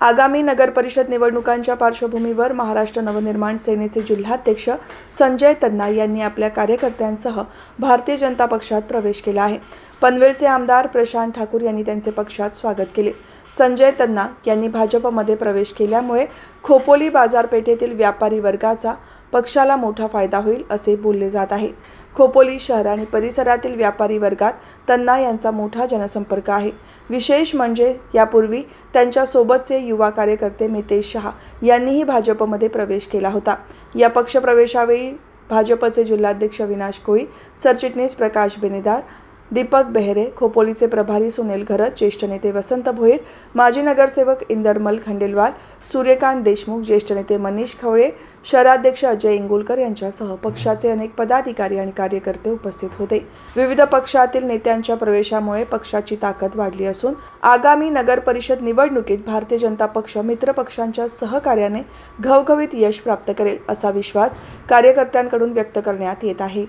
आगामी नगरपरिषद निवडणुकांच्या पार्श्वभूमीवर महाराष्ट्र नवनिर्माण सेनेचे जिल्हाध्यक्ष संजय तन्ना यांनी आपल्या कार्यकर्त्यांसह भारतीय जनता पक्षात प्रवेश केला आहे. पनवेलचे आमदार प्रशांत ठाकूर यांनी त्यांचे पक्षात स्वागत केले. संजय तन्ना यांनी भाजपमध्ये प्रवेश केल्यामुळे खोपोली बाजारपेठेतील व्यापारी वर्गाचा पक्षाला मोठा फायदा होईल असे बोलले जात आहे. खोपोली शहर आणि परिसरातील व्यापारी वर्गात तन्ना यांचा मोठा जनसंपर्क आहे. विशेष म्हणजे यापूर्वी त्यांच्यासोबतचे युवा कार्यकर्ते मितेश शहा यांनीही भाजपमध्ये प्रवेश केला होता. या पक्षप्रवेशावेळी भाजपचे जिल्हाध्यक्ष विनाश कोळी सरचिटणीस प्रकाश बेनेदार दीपक बेहरे खोपोलीचे प्रभारी सुनील घरत ज्येष्ठ नेते वसंत भोईर माजी नगरसेवक इंदरमल खंडेलवाल सूर्यकांत देशमुख ज्येष्ठ नेते मनीष खवळे शहराध्यक्ष अजय इंगोलकर यांच्यासह पक्षाचे अनेक पदाधिकारी आणि कार्यकर्ते उपस्थित होते. विविध पक्षातील नेत्यांच्या प्रवेशामुळे पक्षाची ताकद वाढली असून आगामी नगर परिषद निवडणुकीत भारतीय जनता पक्ष मित्र पक्षांच्या सहकार्याने घवघवीत यश प्राप्त करेल असा विश्वास कार्यकर्त्यांकडून व्यक्त करण्यात येत आहे.